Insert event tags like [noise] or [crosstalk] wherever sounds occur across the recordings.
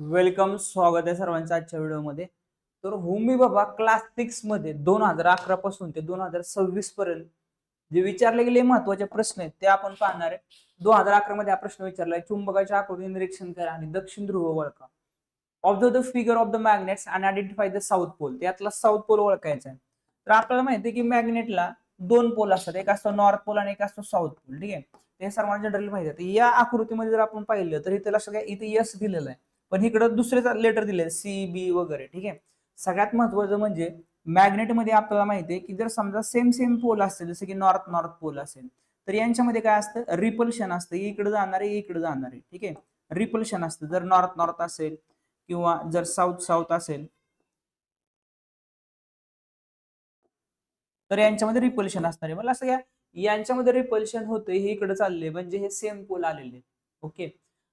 Welcome स्वागत आहे सर्वांचं आजच्या व्हिडिओमध्ये. तर होमी बाबा क्लास सिक्समध्ये दोन हजार अकरा पासून ते दोन हजार सव्वीस पर्यंत जे विचारले गेले महत्त्वाचे प्रश्न आहेत ते आपण पाहणार आहे. दोन हजार अकरा मध्ये हा प्रश्न विचारलाय चुंबकाच्या आकृती निरीक्षण करा आणि दक्षिण ध्रुव ओळखा. Observe the figure of the magnets and identify the south pole त्यातला साऊथ पोल ओळखायचा आहे. तर आपल्याला माहिती आहे की मॅग्नेटला दोन पोल असतात. एक असतो नॉर्थ पोल आणि एक असतो साऊथ पोल ठीक आहे? ते सर्वांना जनरली माहिती आहे. तर या आकृतीमध्ये जर आपण पाहिलं तर इथे लक्षात घ्या इथे यस दिलेलं आहे. पण इकडं दुसरे लेटर दिले सी बी वगैरे ठीक आहे? सगळ्यात महत्वाचं म्हणजे मॅग्नेटमध्ये आपल्याला माहिती आहे की जर समजा सेम सेम पोल असतील जसं की नॉर्थ नॉर्थ पोल असेल तर यांच्यामध्ये काय असतं? रिपल्शन असतं. इकडे जाणार आहे इकडे जाणार आहे ठीक आहे? रिपल्शन असतं. जर नॉर्थ नॉर्थ असेल किंवा जर साऊथ साऊथ असेल तर यांच्यामध्ये रिपल्शन असणार. आहे मला असं घ्या यांच्यामध्ये रिपल्शन होतं हे इकडे चालले म्हणजे हे सेम पोल आलेले ओके?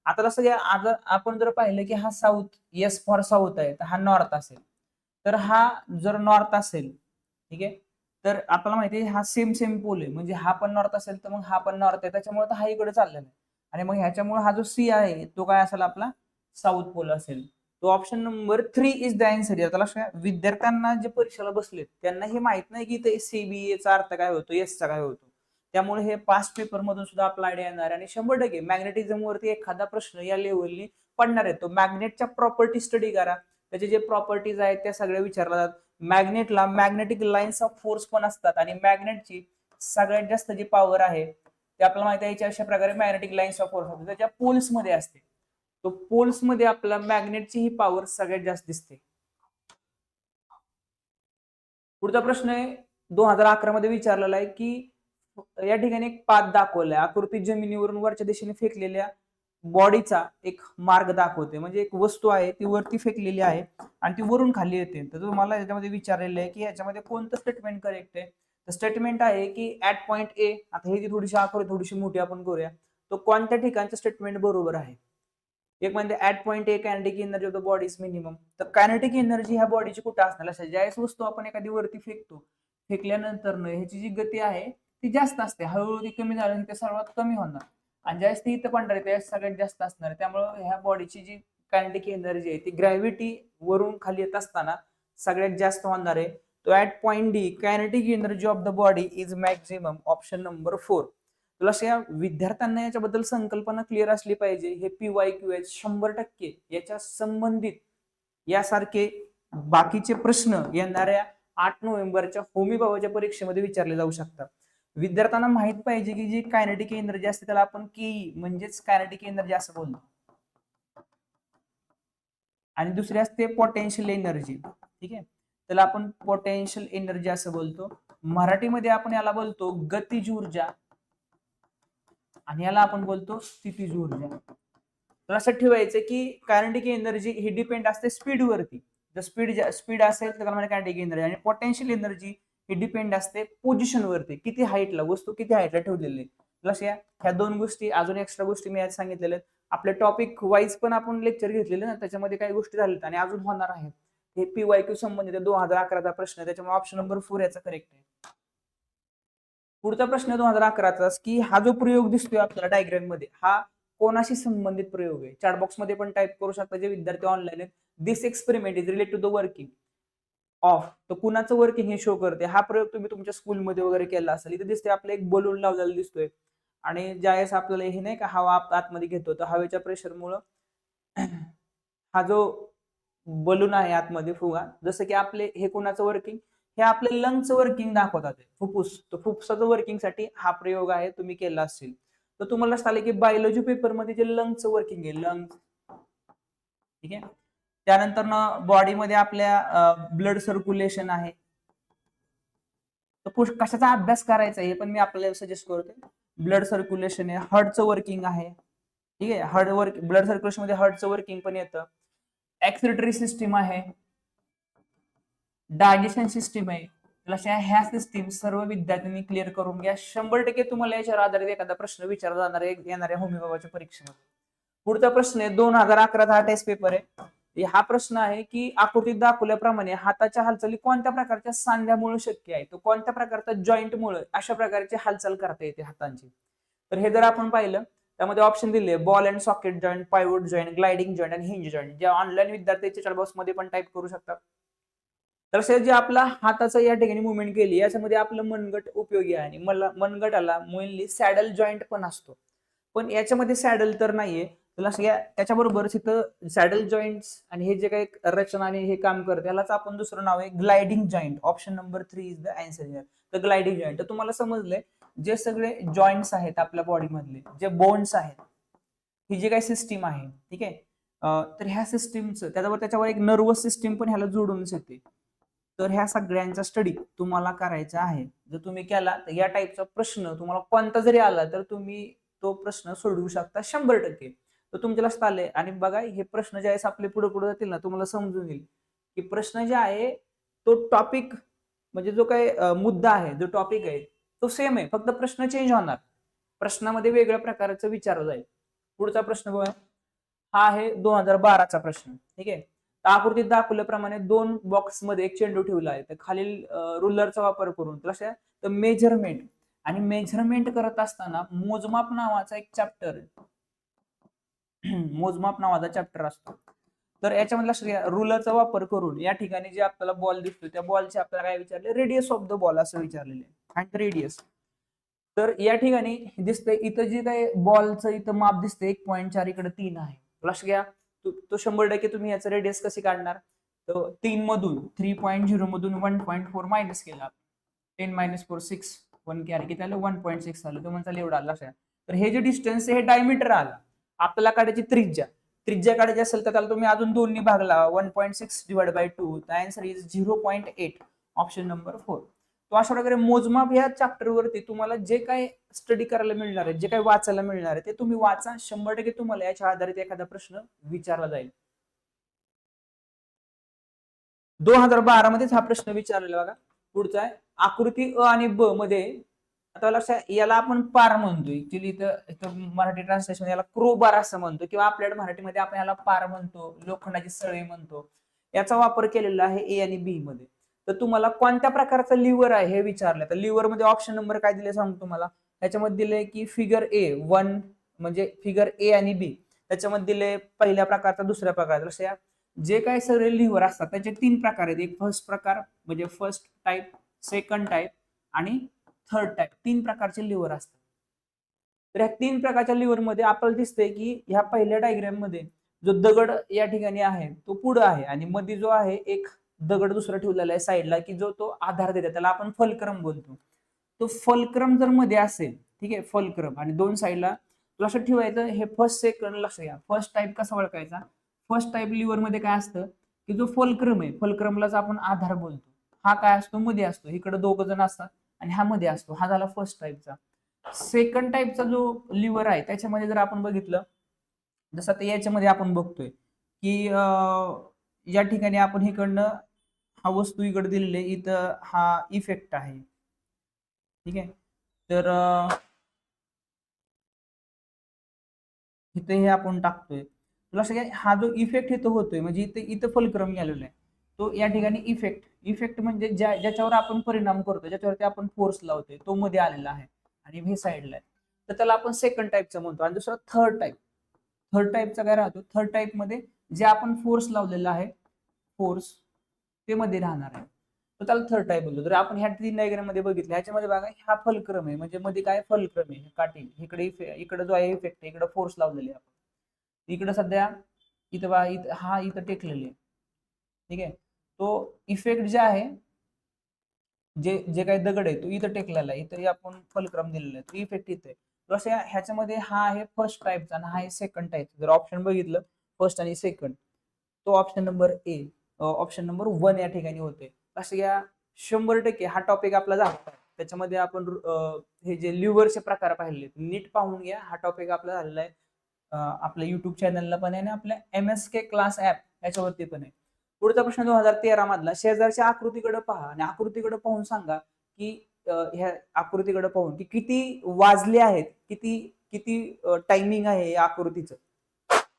आता कसं आता आपण जर पाहिलं की हा साऊथ येस फॉर साऊथ आहे तर हा नॉर्थ असेल. तर हा जर नॉर्थ असेल ठीक आहे? तर आपल्याला माहिती आहे हा सेम सेम पोल आहे. म्हणजे हा पण नॉर्थ असेल तर मग हा पण नॉर्थ आहे. त्याच्यामुळे तर हा इकडे चाललेला आहे. आणि मग ह्याच्यामुळे हा जो सी आहे तो काय असेल आपला? साऊथ पोल असेल. तो option number three is the answer आता लक्षात विद्यार्थ्यांना जे परीक्षेला बसलेत त्यांना हे माहीत नाही की ते सीबीएचा अर्थ काय होतो एसचा काय होतो. त्यामुळे हे पास्ट पेपर मधून सुद्धा आपला आयडिया येणार. आणि शंभर टक्के मॅग्नेटिझम वरती एखादा प्रश्न या लेवलनी पडणार आहे. तो मॅग्नेटच्या प्रॉपर्टी स्टडी करा. त्याचे जे प्रॉपर्टीज आहेत त्या सगळ्या विचारल्या जातात. मॅग्नेटला मॅग्नेटिक लाईन्स ऑफ फोर्स पण असतात आणि मॅग्नेटची सगळ्यात जास्त जी पॉवर आहे ते आपल्याला माहिती आहे याच्या अशा प्रकारे मॅग्नेटिक लाईन्स ऑफ फोर्स असते त्याच्या पोल्समध्ये असते. तो पोल्समध्ये आपल्याला मॅग्नेटची ही पॉवर सगळ्यात जास्त दिसते. पुढचा प्रश्न आहे दोन हजार अकरा मध्ये विचारलेला आहे की या ठिकाणी एक पाद दाखवलाय. आकृती जमिनीवरून वरच्या दिशेने फेकलेल्या बॉडीचा एक मार्ग दाखवते म्हणजे एक वस्तू आहे ती वरती फेकलेली आहे आणि ती वरून खाली येते. तर तुम्हाला याच्यामध्ये विचारलेलं आहे की याच्यामध्ये कोणतं स्टेटमेंट करेक्ट आहे? तर स्टेटमेंट आहे की ऍट पॉइंट ए आता हे जी थोडीशी आकृती थोडीशी मोठी आपण करूया. तो कोणत्या ठिकाणचं स्टेटमेंट बरोबर आहे? एक म्हणजे at point A kinetic energy of the body minimum तर कायनेटिक एनर्जी ह्या बॉडीची कुठं असणार? अशा ज्यावेळेस वस्तू आपण एखादी वरती फेकतो फेकल्यानंतर ह्याची जी गती आहे ती जास्त असते. हळूहळू ती कमी झाली ते सर्वात कमी होणार. आणि ज्यावेळेस ती इथं पांढरी त्यावेळेस सगळ्यात जास्त असणार. त्यामुळं त्यामुळे ह्या बॉडीची जी कायनेटिक एनर्जी आहे ती ग्रॅव्हिटी वरून खाली येत असताना सगळ्यात जास्त होणार आहे. तो at point D kinetic energy of the body is maximum option number four तुला या विद्यार्थ्यांना याच्याबद्दल संकल्पना क्लिअर असली पाहिजे. हे पी वाय क्यू एच शंभर टक्के याच्या संबंधित यासारखे बाकीचे प्रश्न येणाऱ्या आठ नोव्हेंबरच्या होमी बाबाच्या परीक्षेमध्ये विचारले जाऊ शकतात. विद्यार्थ्यांना माहीत पाहिजे की जी कायनेटिक एनर्जी असते त्याला आपण केई म्हणजेच कायनेटिक एनर्जी असं बोलतो आणि दुसरी असते पोटेन्शियल एनर्जी ठीक आहे? त्याला आपण पोटेन्शियल एनर्जी असं बोलतो. मराठीमध्ये आपण याला बोलतो गतिज ऊर्जा. आणि याला आपण बोलतो स्थितीज ऊर्जा. तर असं ठेवायचं की कायनेटिक एनर्जी ही डिपेंड असते स्पीडवरती जर स्पीड स्पीड असेल तर कायनेटिक एनर्जी आणि पोटेन्शियल एनर्जी हे डिपेंड असते पोझिशन वरती. किती हाईटला वस्तू किती हाईटला ठेवलेली प्लस या ह्या दोन गोष्टी अजून एक्स्ट्रा गोष्टी मी आज सांगितलेल्या आहेत. आपले टॉपिक वाईज पण आपण लेक्चर घेतलेले ना त्याच्यामध्ये काही गोष्टी झाल्यात आणि अजून होणार आहेत. हे पी वाय क्यू संबंधित दोन हजार अकराचा प्रश्न आहे. त्याच्यामुळे ऑप्शन नंबर फोर याचा करेक्ट आहे. पुढचा प्रश्न दोन हजार अकराचा की हा जो प्रयोग दिसतोय आपल्याला डायग्राममध्ये हा कोणाशी संबंधित प्रयोग आहे? चॅटबॉक्समध्ये पण टाईप करू शकता जे विद्यार्थी ऑनलाईन आहेत. This experiment is relate to the working of तर कुणाचं वर्किंग हे शो करते? हा प्रयोग तुम्ही तुमच्या स्कूलमध्ये वगैरे केला असेल. इथे दिसते आपलं एक बलून लावलेला दिसतोय. आणि ज्यावेळेस आपल्याला हे नाही का हवा आतमध्ये घेतो तर हवेच्या प्रेशरमुळं [clears throat] हा जो बलून आहे आतमध्ये फुगा जसं की आपले हे कुणाचं वर्किंग हे आपले लंगचं वर्किंग दाखवतात फुफ्फुस. तर फुफ्फुसाचं वर्किंगसाठी हा प्रयोग आहे तुम्ही केला असेल. तर तुम्हाला आलं की बायोलॉजी पेपरमध्ये जे लंगचं वर्किंग आहे लंग ठीक आहे? त्यानंतर बॉडीमध्ये आपल्या ब्लड सर्क्युलेशन आहे. तर कशाचा अभ्यास करायचा हे पण मी आपल्याला सजेस्ट करतोय. ब्लड सर्क्युलेशन आहे हार्टचं वर्किंग आहे. ठीक आहे? हार्ट वर्क ब्लड सर्क्युलेशनमध्ये हार्टचं वर्किंग पण येतं. एक्सिलेटरी सिस्टीम आहे. डायजेशन सिस्टीम आहे. लक्षात ह्या सिस्टीम सर्व विद्यार्थ्यांनी क्लिअर करून घ्या. शंभर टक्के तुम्हाला याच्यावर आधारित एखादा प्रश्न विचारला जाणार आहे येणाऱ्या होमी बाबाच्या परीक्षेमध्ये पुढचा प्रश्न आहे दोन हजार अकरा हा टेस्ट पेपर आहे. हा प्रश्न आहे की आकृतीत दाखवल्याप्रमाणे हाताच्या हालचाली कोणत्या प्रकारच्या सांध्यामुळे शक्य आहे? तो कोणत्या प्रकारच्या जॉईंटमुळे अशा प्रकारची हालचाल करता येते हातांची? तर हे जर आपण पाहिलं त्यामध्ये ऑप्शन दिले ball and socket joint pivot joint gliding joint आणि हिंज जॉईंट जे ऑनलाईन विद्यार्थी चॅटबॉक्समध्ये पण टाईप करू शकतात. तर जे आपला हाताचा या ठिकाणी मुवमेंट केली याच्यामध्ये आपलं मनगट उपयोगी आहे आणि मला मनगटाला मेनली सॅडल जॉईंट पण असतो. पण याच्यामध्ये सॅडल तर नाहीये तुला सगळ्या त्याच्याबरोबर तिथं सॅडल जॉईंट्स आणि हे जे काही रचना आणि हे काम करते त्यालाच आपण दुसरं नाव आहे gliding joint option number three is the answer तर ग्लायडिंग जॉईंट तर तुम्हाला समजलंय जे सगळे जॉईंट्स आहेत आपल्या बॉडी मधले जे बोन्स आहेत ही जी काही सिस्टीम आहे ठीक आहे? तर ह्या सिस्टीमचं त्याच्यावर त्याच्यावर एक नर्वस सिस्टीम पण ह्याला जोडूनच येते तर ह्या सगळ्यांचा स्टडी तुम्हाला करायचा आहे. जर तुम्ही केला तर या टाईपचा प्रश्न तुम्हाला कोणता जरी आला तर तुम्ही तो प्रश्न सोडवू शकता शंभर टक्के. तर तुमच्या लक्षात आले आणि बघा हे प्रश्न जे आहे आपले पुढे पुढे जातील ना तुम्हाला समजून येईल. की प्रश्न जे आहे तो टॉपिक म्हणजे जो काही मुद्दा आहे जो टॉपिक आहे तो सेम आहे. फक्त प्रश्न चेंज होणार. प्रश्नामध्ये वेगळ्या प्रकारचं विचार जाईल. पुढचा प्रश्न बघा हा आहे दोन हजार बाराचा प्रश्न. ठीक आहे? आकृतीत दाखवल्याप्रमाणे दोन बॉक्समध्ये एक चेंडू ठेवला आहे. तर खालील रुलरचा वापर करून तर अशा तर मेजरमेंट आणि मेजरमेंट करत असताना मोजमाप नावाचा एक चॅप्टर [clears throat] मोजमाप नावाचा चॅप्टर असतो. तर याच्यामध्ये लक्षात घ्या रुलरचा वापर करून या ठिकाणी जे आपल्याला बॉल दिसतो त्या बॉलचे आपल्याला काय विचारले? रेडियस ऑफ द बॉल असं विचारलेले अँड रेडियस तर या ठिकाणी दिसतंय इथं जे काही बॉलचं इथं माप दिसतंय एक पॉईंट चार इकडे तीन आहे. लक्ष घ्या. तो शंभर टक्के तुम्ही याचा रेडियस कसे काढणार? तर तीन मधून थ्री पॉईंट झिरो मधून वन पॉईंट फोर मायनस केला. Ten minus four six one के की त्याला वन पॉईंट सिक्स आलं. तो म्हणता एवढा आला. तर हे जे डिस्टन्स आहे हे डायमीटर आला. आपल्याला काढायची त्रिज्या. त्रिज्या काढायची असेल तर त्याला तुम्ही अजून दोन्ही भागला one point six divide by two the answer is zero point eight option number four तो अशा प्रकारे मोजमाप या चॅप्टर वरती तुम्हाला जे काही स्टडी करायला मिळणार आहे जे काही वाचायला मिळणार आहे ते तुम्ही वाचा. शंभर टक्के तुम्हाला याच्या आधारित एखादा प्रश्न विचारला जाईल. दोन हजार बारा मध्येच हा प्रश्न विचारलेला बघा. पुढचा आहे. आकृती अ आणि ब मध्ये आता लक्षात याला आपण पार म्हणतो ऍक्च्युली इथं मराठी ट्रान्सलेशन याला क्रोबार असं म्हणतो किंवा आपल्याकडे मराठीमध्ये आपण याला पार म्हणतो लोखंडाची सळी म्हणतो. याचा वापर केलेला आहे ए आणि बी मध्ये. तर तुम्हाला कोणत्या प्रकारचा लिव्हर आहे हे विचारलं. तर लिव्हरमध्ये ऑप्शन नंबर काय दिले सांगतो तुम्हाला? त्याच्यामध्ये दिले की फिगर ए वन म्हणजे फिगर ए आणि बी त्याच्यामध्ये दिले पहिल्या प्रकारचा दुसऱ्या प्रकारचा. लक्ष या. जे काही सगळे लिव्हर असतात त्याचे तीन प्रकार आहेत. एक फर्स्ट प्रकार म्हणजे फर्स्ट टाईप सेकंड टाईप आणि थर्ड टाईप तीन प्रकारचे लिव्हर असतात. तर ह्या तीन प्रकारच्या लिव्हरमध्ये आपल्याला दिसतंय की ह्या पहिल्या डायग्राममध्ये जो दगड या ठिकाणी आहे तो पुढं आहे आणि मध्ये जो आहे एक दगड दुसरा ठेवलेला आहे साईडला की जो तो आधार देतो. त्याला आपण फलक्रम बोलतो. तो फलक्रम जर मध्ये असेल ठीक आहे फलक्रम आणि दोन साईडला लक्षात ठेवायचं हे फर्स्ट सेकंड लक्ष घ्या. फर्स्ट टाईप कसा ओळखायचा? फर्स्ट टाईप लिव्हरमध्ये काय असतं की जो फलक्रम आहे फलक्रमलाच आपण आधार बोलतो. हा काय असतो? मध्ये असतो. इकडे दोघ जण असतात. आणि हा मध्ये असतो. हा झाला फर्स्ट टाईपचा सेकंड टाईपचा जो लिव्हर आहे त्याच्यामध्ये जर आपण बघितलं जसं आता याच्यामध्ये आपण बघतोय की अं, या ठिकाणी आपण इकडनं हा वस्तू इकडे दिलेली आहे इथं हा इफेक्ट आहे. ठीक आहे? तर इथे हे आपण टाकतोय. लक्षात घ्या हा जो इफेक्ट इथं होतोय म्हणजे इथे इथं फलक्रम गेलेला आहे. तो या ठिकाणी इफेक्ट इफेक्ट म्हणजे ज्या ज्याच्यावर आपण परिणाम करतो ज्याच्यावरती आपण फोर्स लावतोय तो मध्ये आलेला आहे आणि हे साईडला आहे. तर त्याला आपण सेकंड टाईपचा म्हणतो आणि दुसरा थर्ड टाईप थर्ड टाईपचा काय राहतो? थर्ड टाईपमध्ये जे आपण फोर्स लावलेला आहे फोर्स ते मध्ये राहणार आहे. तर त्याला थर्ड टाईप बोलतो. तर आपण ह्या तीन डायग्राममध्ये बघितलं ह्याच्यामध्ये बघा हा फलक्रम आहे. म्हणजे मध्ये काय फलक्रम आहे? काटी इकडे इकडे जो आहे इफेक्ट आहे इकडे फोर्स लावलेले आपण. इकडे सध्या इथं बा इथं हा इथं टेकलेले आहे. ठीक आहे? तो इफेक्ट जे आहे जे जे काही दगड आहे तो इथं टेकलेला आहे. इथं आपण फलक्रम दिलेला आहे. तो इफेक्ट इथे जसं ह्याच्यामध्ये हा आहे फर्स्ट टाईपचा आणि हा आहे सेकंड टाईपचा जर ऑप्शन बघितलं फर्स्ट आणि सेकंड तो option number A option number one या ठिकाणी होते असं या शंभर टक्के हा टॉपिक आपला झाला. त्याच्यामध्ये आपण हे जे लिव्हरचे प्रकार पाहिले नीट पाहून घ्या. हा टॉपिक आपला झालेला आहे. आपल्या युट्यूब चॅनलला पण आहे आणि आपल्या M S K class app याच्यावरती पण आहे. पुढचा प्रश्न दोन हजार तेरा मधला शेजारच्या आकृतीकडे पहा आणि आकृतीकडे पाहून सांगा की ह्या आकृतीकडे पाहून की किती वाजले आहेत किती किती टायमिंग आहे या आकृतीचं.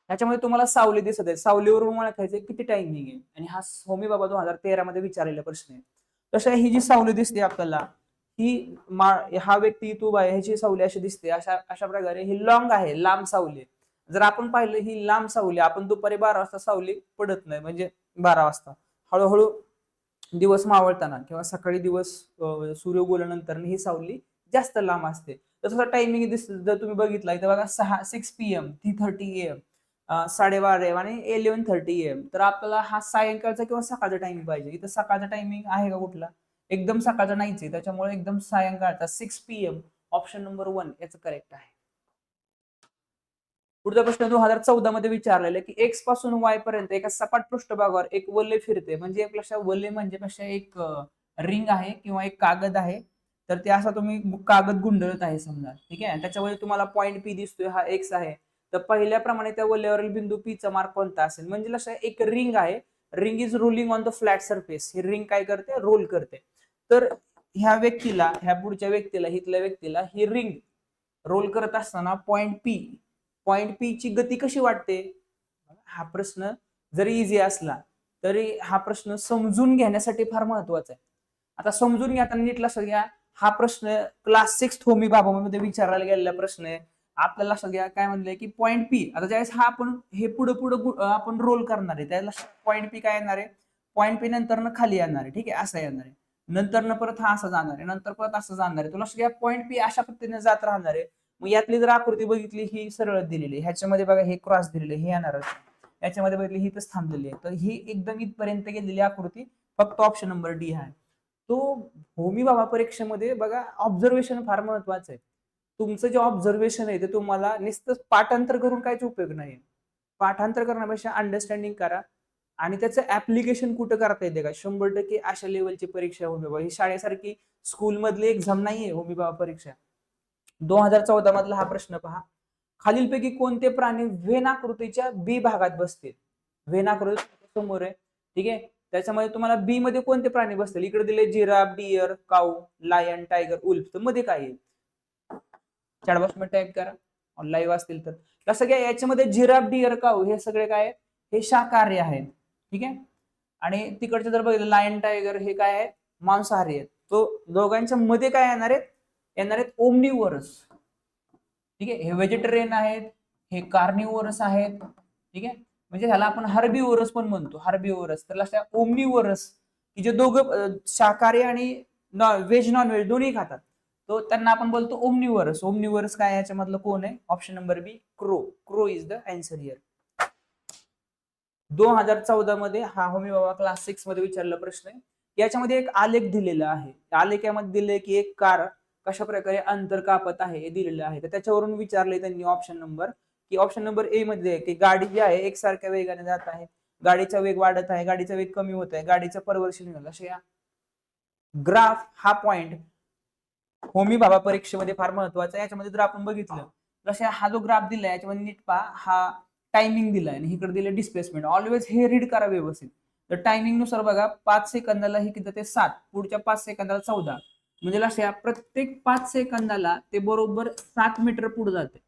त्याच्यामध्ये तुम्हाला सावली दिसत आहे. सावलीवरून ओळखायचं किती टायमिंग आहे. आणि हा होमी बाबा दोन हजार तेरा मध्ये विचारलेला प्रश्न आहे. तशा ही जी सावली दिसते आपल्याला ही मा- हा व्यक्ती तू आहे ह्याची सावली अशी दिसते. अशा अशा प्रकारे ही लॉंग आहे लांब सावली आहे. जर आपण पाहिलं ही लांब सावली आपण दुपारी बारा वाजता सावली पडत नाही. म्हणजे बारा वाजता. हळूहळू दिवस मावळताना किंवा सकाळी दिवस सूर्य उगवल्यानंतर ही सावली जास्त लांब असते. तसं टायमिंग दिस जर तुम्ही बघितला इथं बघा सहा six P M three thirty M साडेबारा एम आणि इलेव्हन थर्टी एम तर आपल्याला हा सायंकाळचा किंवा सकाळचा टायमिंग पाहिजे. इथं सकाळचा टायमिंग आहे का कुठला? एकदम सकाळचा नाहीच आहे. त्याच्यामुळे एकदम सायंकाळचा six P M option number one याचं करेक्ट आहे. पुढचा प्रश्न दोन हजार चौदा मध्ये विचारलेला की एक्सपासून वाय पर्यंत एका सपाट पृष्ठभागावर एक वल्ले फिरते. म्हणजे एक लक्षात वल्ले म्हणजे कशा एक रिंग आहे किंवा एक कागद आहे. तर ते असा तुम्ही कागद गुंडळत आहे समजा. ठीक आहे? त्याच्यामध्ये तुम्हाला पॉईंट पी दिसतोय हा एक्स आहे. तर पहिल्याप्रमाणे त्या वल्ल्यावरील बिंदू पी चा मार्क कोणता असेल? म्हणजे लक्षात एक रिंग आहे. Ring is rolling on the flat surface he ring काय करते? रोल करते. तर ह्या व्यक्तीला ह्या पुढच्या व्यक्तीला हिथल्या व्यक्तीला ही रिंग रोल करत असताना पॉइंट पी पॉइंट पी ची गती कशी वाटते? हा प्रश्न जरी इझी असला तरी हा प्रश्न समजून घेण्यासाठी फार महत्त्वाचा आहे. आता समजून घेताना नीट लक्षात घ्या. हा प्रश्न क्लास सिक्स होमी बाबामध्ये विचारायला गेलेला प्रश्न आहे. आपल्याला लक्षात घ्या काय म्हणलंय की पॉइंट पी आता ज्यावेळेस हा आपण हे पुढे पुढे आपण रोल करणार आहे त्याला पॉइंट पी काय येणार आहे? पॉइंट पी नंतर खाली येणार आहे ठीक आहे असं येणार आहे. नंतर परत हा असा जाणार आहे नंतर परत असं जाणार आहे. तुला लक्षात घ्या पॉइंट पी अशा पद्धतीने जात राहणार आहे. मग यातली जर आकृती बघितली ही सरळ दिलेली ह्याच्यामध्ये बघा हे क्रॉस दिलेले हे येणारच याच्यामध्ये बघितली ही तर थांबलेली आहे. तर ही एकदम इथपर्यंत गेलेली आकृती फक्त ऑप्शन नंबर डी आहे. तो होमी बाबा परीक्षेमध्ये बघा ऑब्झर्वेशन फार महत्वाचं आहे. तुमचं जे ऑब्झर्वेशन आहे ते तुम्हाला नुसतं पाठांतर करून काहीच उपयोग नाही पाठांतर करण्यापेक्षा अंडरस्टँडिंग करा. आणि त्याचं ऍप्लिकेशन कुठं करता येते का? शंभर टक्के अशा लेवलची परीक्षा होमी बाबा ही शाळेसारखी स्कूल मधली एक्झाम नाहीये होमी बाबा परीक्षा. दोन हजार चौदा मधला हा प्रश्न पहा. खालीलपैकी कोणते प्राणी व्हेन आकृतीच्या बी भागात बसतील? व्हेन आकृती समोर आहे. ठीक आहे? त्याच्यामध्ये तुम्हाला बी मध्ये कोणते प्राणी बसतील? इकडे दिले giraffe deer cow lion tiger wolf. तर मध्ये काय येईल? चॅटबॉक्समध्ये टाईप करा. लाईव्ह असतील तर. कसं काय याच्यामध्ये जिराफ डियर काऊ हे सगळे काय आहेत? हे शाकाहारी आहेत. ठीक आहे? आणि तिकडचे जर बघितलं लायन टायगर हे काय आहे? मांसाहारी आहेत. तो दोघांच्या मध्ये काय येणार आहेत? येणार आहेत ओमनिवरस ठीक आहे? हे व्हेजिटेरियन आहेत हे कार्निवरस आहेत. ठीक आहे? म्हणजे ह्याला आपण हर्बीवरस पण म्हणतो. हर्बीवरस तर लक्षात ओमनिवरस की जे दोघं शाकाहारी आणि व्हेज नॉन व्हेज दोन्ही खातात. तो त्यांना आपण बोलतो ओमनिवरस ओमनिवरस काय याच्यामधलं कोण आहे? Option number B crow crow is the answer here दोन हजार चौदा मध्ये हा होमी बाबा क्लास सिक्समध्ये विचारला प्रश्न आहे. याच्यामध्ये एक आलेख दिलेला आहे. त्या आलेखामध्ये दिले की एक कार कशा प्रकारे अंतर कापत आहे हे दिलेलं आहे. तर त्याच्यावरून विचारले त्यांनी ऑप्शन नंबर की ऑप्शन नंबर ए मध्ये आहे की गाडी जी आहे एकसारख्या वेगाने जात आहे. गाडीचा वेग वाढत आहे गाडीचा वेग कमी होत आहे गाडीचा परवर्षी अशा या. ग्राफ हा पॉइंट होमी बाबा परीक्षेमध्ये फार महत्त्वाचा आहे. याच्यामध्ये जर आपण बघितलं जसे हा जो ग्राफ दिलाय याच्यामध्ये नीट पा हा टायमिंग दिलाय आणि इकडे दिले डिस्प्लेसमेंट ऑलवेज हे रीड करा व्यवस्थित. तर टायमिंगनुसार बघा पाच सेकंदाला हे किती ते सात पुढच्या पाच सेकंदाला चौदा. म्हणजे लक्षात घ्या, प्रत्येक पाच सेकंदाला ते बरोबर सात मीटर पुढे जाते.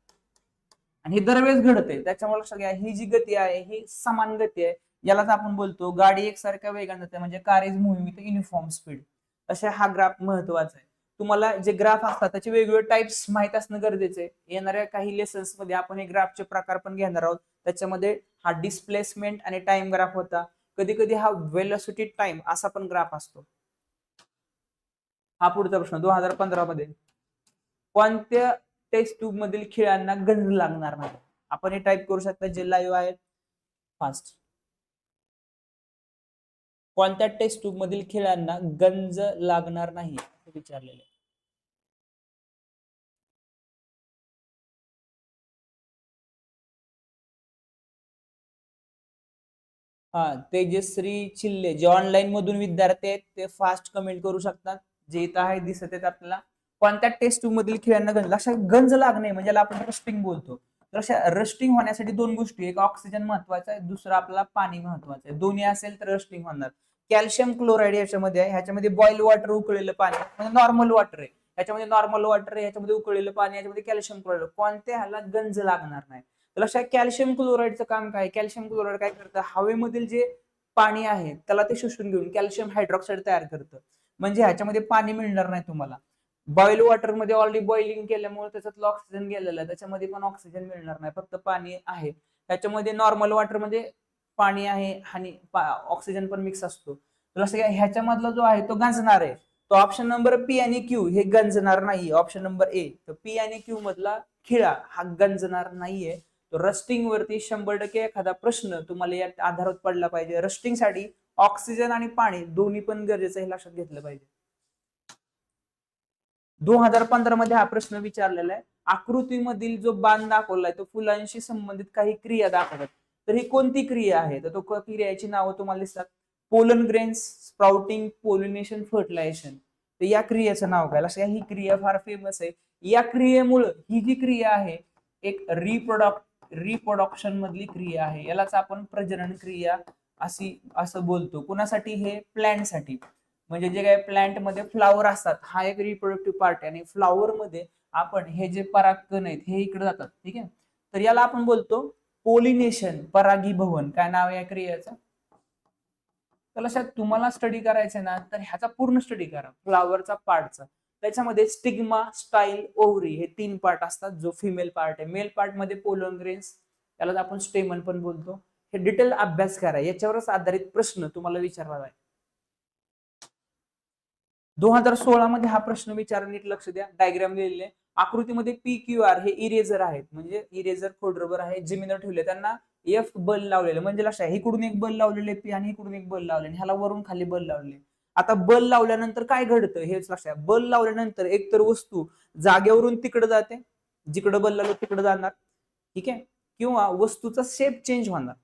आणि हे दरवेळेस घडते त्याच्यामुळे लक्षात घ्या ही जी गती आहे ही समान गती आहे. यालाच आपण बोलतो गाडी एकसारख्या वेगाने जाते. म्हणजे car is moving with uniform speed अशा हा ग्राफ महत्त्वाचा आहे. तुम्हाला जे ग्राफ असतात त्याचे वेगवेगळे टाइप्स माहीत असणं गरजेचे आहे. येणाऱ्या काही लेसन्समध्ये आपण हे ग्राफचे प्रकार पण घेणार आहोत. त्याच्यामध्ये हा डिस्प्लेसमेंट आणि टाइम ग्राफ होता. कधी कधी हा वेलॉसिटी टाइम असा पण ग्राफ असतो. हा पुढचा प्रश्न दोन हजार पंधरा मध्ये. कोणत्या टेस्ट ट्यूब मधील खेळांना गंज लागणार नाही? आपण हे टाईप करू शकता जे लाईव्ह आहेत. फास्ट कोणत्या टेस्ट ट्यूब मधील खेळांना गंज लागणार नाही? विचारलेले हा तेजश्री चिल्ले जे ऑनलाईन मधून विद्यार्थी आहेत ते फास्ट कमेंट करू शकतात. जे इथं आहे दिसत आहेत आपल्याला. कोणत्या टेस्ट टू मधील खेळांना गंज लक्षात गंज लागणे म्हणजे आपण रस्टिंग बोलतो. तर रस्टिंग होण्यासाठी दोन गोष्टी एक ऑक्सिजन महत्त्वाचा आहे दुसरा आपल्याला पाणी महत्वाचं आहे. दोन्ही असेल तर रस्टिंग होणार. कॅल्शियम क्लोराईड याच्यामध्ये आहे ह्याच्यामध्ये बॉईल वॉटर उकळलेलं पाणी म्हणजे नॉर्मल वॉटर आहे. ह्याच्यामध्ये नॉर्मल वॉटर आहे ह्याच्यामध्ये उकळलेलं पाणी याच्यामध्ये कॅल्शियम क्लोराईड कोणत्या ह्याला गंज लागणार नाही? तर लक्षात कॅल्शियम क्लोराईडचं काम काय? कॅल्शियम क्लोराईड काय करतं? हवेमधील जे पाणी आहे त्याला ते शोषून घेऊन कॅल्शियम हायड्रॉक्साईड तयार करतं. म्हणजे ह्याच्यामध्ये पाणी मिळणार नाही तुम्हाला. बॉईल वॉटरमध्ये ऑलरेडी बॉइलिंग केल्यामुळे त्याच्यातलं ऑक्सिजन गेलेलं आहे. त्याच्यामध्ये पण ऑक्सिजन मिळणार नाही. फक्त पाणी आहे. त्याच्यामध्ये नॉर्मल वॉटरमध्ये पाणी आहे आणि ऑक्सिजन पण मिक्स असतो. तर असं ह्याच्यामधला जो आहे तो गंजणार आहे. तो ऑप्शन नंबर पी आणि क्यू हे गंजणार नाही ऑप्शन नंबर ए तर पी आणि क्यू मधला खिळा हा गंजणार नाहीये. तो रस्टिंग वरती शंभर टक्के एखादा प्रश्न तुम्हाला या आधारात पडला पाहिजे. रस्टिंगसाठी ऑक्सिजन आणि पाणी दोन्ही पण गरजेचं हे लक्षात घेतलं पाहिजे. दोन हजार पंधरा मध्ये हा प्रश्न विचारलेला आहे. आकृतीमधील जो बाण दाखवलाय तो फुलांशी संबंधित काही क्रिया दाखवतात. तर ही कोणती क्रिया आहे? तर तो क्रियाची नावं तुम्हाला दिसतात. Pollen grains sprouting pollination fertilisation. तर या क्रियेचं नाव काय? लक्षात ही क्रिया फार फेमस आहे. या क्रियेमुळं ही जी क्रिया आहे एक रिप्रोडक्ट रिप्रोडक्शन मधली क्रिया आहे. यालाच आपण प्रजनन क्रिया अशी असं बोलतो. कुणासाठी? हे प्लॅन्टसाठी म्हणजे जे काही प्लांटमध्ये फ्लावर असतात हा एक रिप्रोडक्टिव्ह पार्ट आहे. आणि फ्लॉवर मध्ये आपण हे जे परागकण आहेत हे इकडे जातात. ठीक आहे? तर याला आपण बोलतो पोलिनेशन परागीभवन. काय नाव आहे या क्रियेचं? तर लक्षात तुम्हाला स्टडी करायचं ना तर ह्याचा पूर्ण स्टडी करा. फ्लावरचा पार्टचा त्याच्यामध्ये स्टिग्मा स्टाईल ओव्हरी हे तीन पार्ट असतात. जो फिमेल पार्ट आहे. मेल पार्टमध्ये पोलन ग्रेन्स त्याला आपण स्टेमन पण बोलतो. हे डिटेल अभ्यास करा. याच्यावरच आधारित प्रश्न तुम्हाला विचारला जाईल दोन हजार सोळा मध्ये हा प्रश्न विचार नीट लक्ष द्या. डायग्राम लिहिलेले आकृतीमध्ये पी क्यू आर हे इरेझर आहेत. म्हणजे इरेझर खोडरबर आहे जमिनीवर ठेवले त्यांना एफ बल लावलेलं. म्हणजे लक्षात आहे, इकडून एक बल लावलेले पी आणि इकडून एक बल लावले ह्याला वरून खाली बल लावले आता बल लावल्यानंतर काय घडतं? हेच लक्षात आहे. बल लावल्यानंतर एकतर वस्तू जागेवरून तिकडे जाते. जिकडे बल लावलं तिकडे जाणार. ठीक आहे? किंवा वस्तूचा शेप चेंज होणार.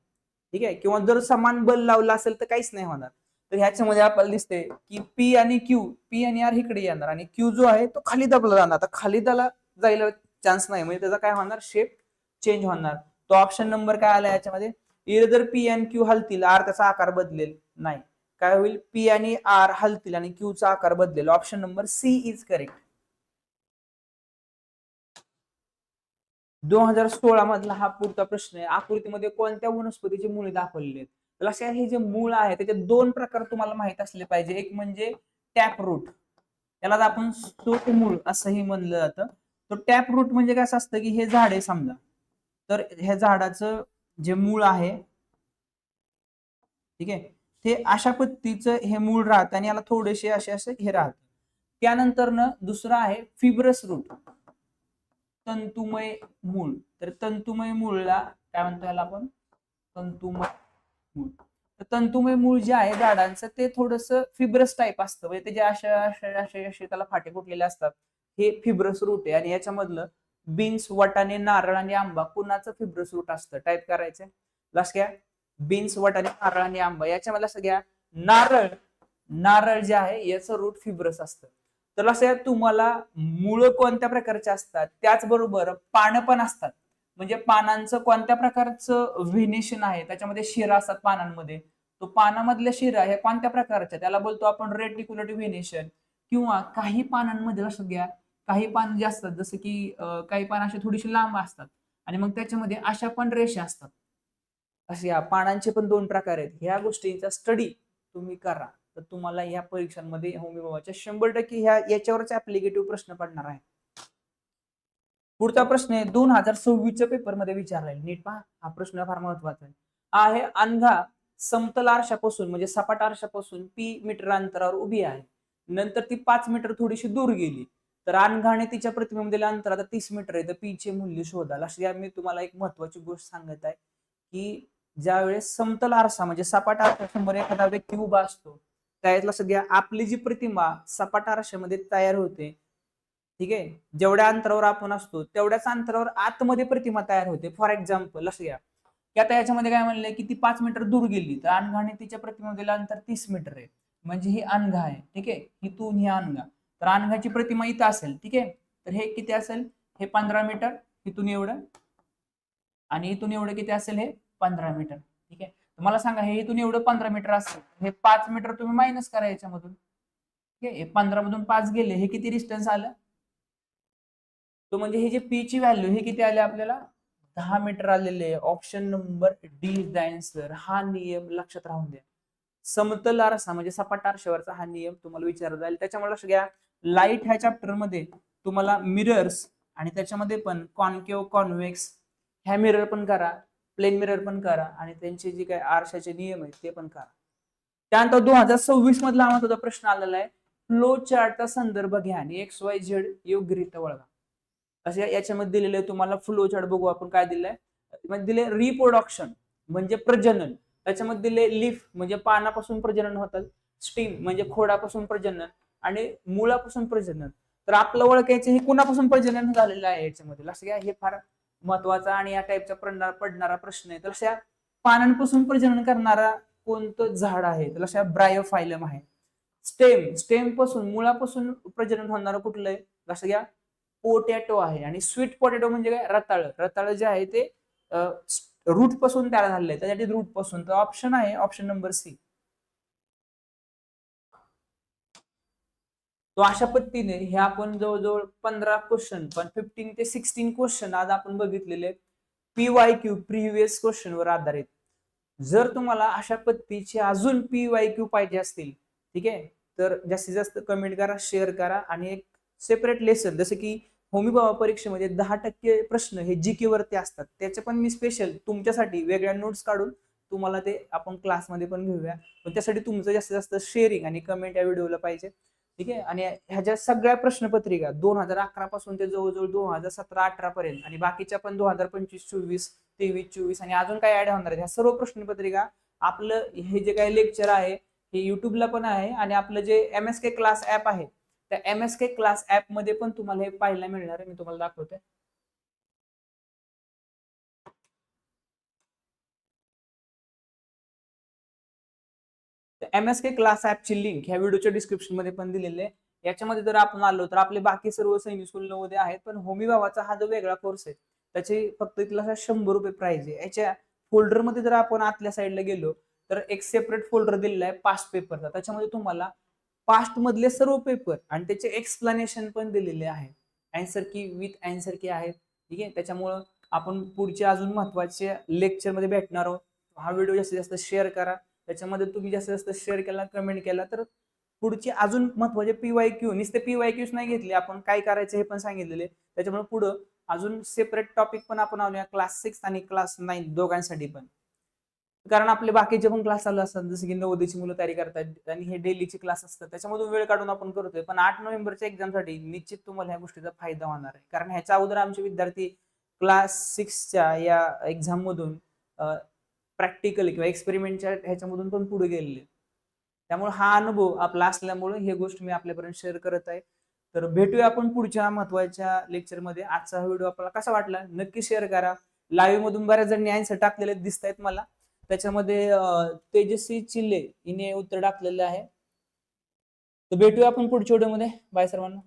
ठीक आहे? किंवा जर समान बल लावला असेल तर काहीच नाही होणार. तर ह्याच्यामध्ये आपल्याला दिसते की पी आणि क्यू पी आणि आर इकडे येणार आणि क्यू जो आहे तो खाली दाबला जाणार. आता खाली त्याला जायला चान्स नाही. म्हणजे त्याचा काय होणार? शेप चेंज होणार. तो ऑप्शन नंबर काय आला याच्यामध्ये? इरेजर पी आणि क्यू हलतील आर त्याचा आकार बदलेल. नाही. काय होईल? पी आणि आर हलतील आणि क्यू चा आकार बदलेल. Option number C is correct दोन हजार सोळा मधला हा पुढचा प्रश्न आहे. आकृतीमध्ये कोणत्या वनस्पतीची मुळे दाखवलेली आहेत? तर लक्षात हे जे मूळ आहे त्याचे दोन प्रकार तुम्हाला माहीत असले पाहिजे. एक म्हणजे टॅप रूट त्याला आपण सोट मूळ असंही म्हणलं जातं. तर टॅप रूट म्हणजे काय असं असतं की हे झाड आहे समजा. तर ह्या झाडाचं जे मूळ आहे ठीक आहे ते अशा पद्धतीचं हे मूळ राहतं आणि याला थोडेसे असे असे हे राहतं. त्यानंतर ना दुसरं आहे फिब्रस रूट. तंतुमय मूळ. तर तंतुमय मूळला काय म्हणतो याला आपण? तंतुमय मूळ. तर तंतुमय मूळ जे आहे झाडांचं ते थोडस फिब्रस टाईप असतं. म्हणजे त्याचे अशा अशा असे असे त्याला फाटे फुटलेले असतात. हे फिब्रस रूट आहे. आणि याच्यामधलं बीन्स वटाणे नारळ आणि आंबा कुणाचं फिब्रस रूट असतं? टाईप करायचं लक्ष घ्या. बीन्स वटाणे नारळ आणि आंबा. याच्या मला सगळ्या नारळ नारळ जे आहे याचं रूट फिब्रस असतं. तर असं तुम्हाला मुळं कोणत्या प्रकारचे असतात? त्याचबरोबर पानं पण असतात. म्हणजे पानांचं कोणत्या प्रकारचं व्हेनेशन आहे? त्याच्यामध्ये शिरा असतात पानांमध्ये. तो पानामधल्या शिरा ह्या कोणत्या प्रकारच्या? त्याला बोलतो आपण रेटिक्युलेटिव्ह व्हेनेशन किंवा काही पानांमध्ये लक्षात घ्या काही पान जे असतात जसं की काही पान असे थोडीशी लांब असतात. आणि मग त्याच्यामध्ये अशा पण रेषा असतात. असे या पानांचे पण दोन प्रकार आहेत. ह्या गोष्टींचा स्टडी तुम्ही करा. तर तुम्हाला या परीक्षांमध्ये होमिओपॅथीच्या शंभर टक्के ह्या याच्यावरच ऍप्लिकेटिव्ह प्रश्न पडणार आहे. पुढचा प्रश्न आहे दोन हजार सव्वीसच्या पेपरमध्ये विचारलाय. नीट पहा हा प्रश्न फार महत्त्वाचा आहे. आहे अनघा समतल आरशापासून म्हणजे सपाट आरशापासून पी मीटर अंतरावर उभी आहे. नंतर ती पाच मीटर थोडीशी दूर गेली. तर अनघाने तिच्या प्रतिबिंब अंतर आता तीस मीटर आहे. तर पीचे मूल्य शोधाल. अशी मी तुम्हाला एक महत्वाची गोष्ट सांगत आहे की ज्यावेळेस समतल आरसा म्हणजे सपाट आरशासमोर एखादा व्यक्ती उभा असतो त्यातला लक्षात आपली जी प्रतिमा सपाटा आरशामध्ये तयार होते ठीक आहे? जेवढ्या अंतरावर आपण असतो तेवढ्याच अंतरावर आतमध्ये प्रतिमा तयार होते. फॉर एक्झाम्पल लक्ष घ्या की आता याच्यामध्ये काय म्हणलंय की ती पाच मीटर दूर गेली तर अनघाने तिच्या प्रतिमेमधील अंतर तीस मीटर आहे. म्हणजे ही अनघा आहे ठीक आहे? इथून ही अनघा तर अनघाची प्रतिमा इथं असेल ठीक आहे? तर हे किती असेल? हे पंधरा मीटर इथून एवढं. आणि इथून एवढं किती असेल? हे पंधरा मीटर ठीक आहे? तर मला सांगा हे इथून एवढं पंधरा मीटर असतं. हे पाच मीटर तुम्ही मायनस करा याच्यामधून. ठीक आहे पंधरा मधून पाच गेले हे किती डिस्टन्स आलं? तो म्हणजे हे जे पी ची व्हॅल्यू हे किती आले आपल्याला? दहा मीटर आलेले option number D is the answer हा नियम लक्षात राहून द्या. समतल आरसा म्हणजे सपाट आरशावरचा हा नियम तुम्हाला विचारला जाईल. त्याच्यामुळे लक्ष घ्या. लाइट ह्या चॅप्टरमध्ये तुम्हाला मिरर्स आणि त्याच्यामध्ये पण कॉनकेव कॉन्व्हेक्स ह्या मिरर पण करा. प्लेन मिरर पण करा आणि त्यांचे जे काही आरशाचे नियम आहेत ते पण करा. त्यानंतर दोन हजार सव्वीस मधला आम्हाला महत्त्वाचा प्रश्न आलेला आहे फ्लो चार्टचा संदर्भ घ्या आणि एक्स वाय झेड योग्यरित्या वळवा. असे याच्यामध्ये दिलेले आहे तुम्हाला फ्लो चार्ट बघू आपण काय दिलंय. म्हणजे दिले रिप्रोडक्शन म्हणजे प्रजनन. त्याच्यामध्ये दिले लिफ म्हणजे पानापासून प्रजनन होतात स्टीम म्हणजे खोडापासून प्रजनन आणि मुळापासून प्रजनन. तर आपलं ओळखायचं हे कुणापासून प्रजनन झालेलं आहे याच्यामध्ये? लक्ष घ्या हे फार महत्त्वाचा आणि या टाईपचा पडणारा प्रश्न आहे. तर अशा पानांपासून प्रजनन करणारा कोणतं झाड आहे? तर अशा ब्रायोफायलम आहे. स्टेम स्टेमपासून मुळापासून प्रजनन होणारं कुठलं आहे? लक्षात घ्या. पोटॅटो आहे आणि स्वीट पोटॅटो म्हणजे काय? रताळ. रताळ जे आहे ते रूटपासून तयार झालेलं आहे. त्यासाठी रूटपासून. तर ऑप्शन आहे ऑप्शन नंबर सी तो अशा पद्धतीने हे आपण जवळजवळ पंधरा क्वेश्चन पण फिफ्टीन ते सिक्स्टीन क्वेश्चन आज आपण बघितलेले P Y Q previous question वर आधारित. जर तुम्हाला अशा पद्धतीचे अजून पी वाय क्यू पाहिजे असतील ठीक आहे? तर जास्तीत जास्त कमेंट करा शेअर करा आणि एक सेपरेट लेसन जसं की होमी परीक्षेमध्ये दहा टक्के प्रश्न हे जी के वरती असतात. त्याचे पण मी स्पेशल तुमच्यासाठी वेगळ्या नोट्स काढून तुम्हाला ते आपण क्लासमध्ये पण घेऊया. पण त्यासाठी तुमचं जास्तीत जास्त शेअरिंग आणि कमेंट या व्हिडिओला पाहिजे. ठीक आहे? आणि ह्याच्या सगळ्या प्रश्नपत्रिका दोन हजार अकरा पासून ते जवळजवळ दोन हजार सतरा अठरा पर्यंत आणि बाकीच्या पण दोन हजार पंचवीस चोवीस तेवीस चोवीस आणि अजून काय ऍड होणार आहेत? ह्या सर्व प्रश्नपत्रिका आपलं हे जे काही लेक्चर आहे हे युट्यूबला पण आहे आणि आपलं जे M S K class app आहे त्या एम एस के क्लास ऍपमध्ये पण तुम्हाला हे पाहायला मिळणार आहे. मी तुम्हाला दाखवते एम एस के क्लास ऍपची लिंक ह्या व्हिडिओच्या डिस्क्रिप्शनमध्ये पण दिलेली आहे. याच्यामध्ये जर आपण आलो तर आपले बाकी सर्व सैनिक स्कूल मध्ये आहेत पण होमी भावाचा हा जो वेगळा कोर्स आहे त्याची फक्त इथला शंभर रुपये प्राइस आहे. याच्या फोल्डरमध्ये जर आपण आतल्या साईडला गेलो तर एक सेपरेट फोल्डर दिलेला आहे पास्ट पेपरचा त्याच्यामध्ये तुम्हाला पास्ट मधले सर्व पेपर आणि त्याचे एक्सप्लेनेशन पण दिलेले आहे. Answer key with answer key आहे. ठीक आहे? त्याच्यामुळं आपण पुढचे अजून महत्त्वाचे लेक्चरमध्ये भेटणार आहोत. हा व्हिडिओ जास्तीत जास्त शेअर करा. त्याच्यामध्ये तुम्ही जास्तीत जास्त शेअर केला कमेंट केला तर पुढची अजून महत्त्वाचे पी वाय क्यू नुसते पी वाय क्यूच नाही घेतले आपण काय करायचं हे पण सांगितलेले. त्याच्यामुळे पुढं अजून सेपरेट टॉपिक पण आपण आणूया क्लास सिक्स आणि क्लास नाईन दोघांसाठी पण. कारण आपले बाकीचे पण क्लास चालू असतात जसं की नवोदयची मुलं तयारी करतात आणि हे डेलीचे क्लास असतात त्याच्यामधून वेळ काढून आपण करतोय. पण आठ नोव्हेंबरच्या एक्झामसाठी निश्चित तुम्हाला ह्या गोष्टीचा फायदा होणार आहे. कारण ह्याच्या अगोदर आमचे विद्यार्थी क्लास सिक्सच्या या एक्झाम मधून प्रॅक्टिकल किंवा एक्सपेरिमेंटच्या ह्याच्यामधून पण पुढे गेलेले. त्यामुळे हा अनुभव आपला असल्यामुळे हे गोष्ट मी आपल्यापर्यंत शेअर करत आहे. तर भेटूया आपण पुढच्या महत्त्वाच्या लेक्चरमध्ये आजचा हा व्हिडिओ आपल्याला कसा वाटला? नक्की शेअर करा. लाईव्ह मधून बऱ्याच जणांनी आन्सर टाकलेले दिसत आहेत मला. त्याच्यामध्ये तेजस्वी चिल्ले हिने उत्तर टाकलेले आहे. तर भेटूया आपण पुढच्या व्हिडिओमध्ये बाय सर्वांना.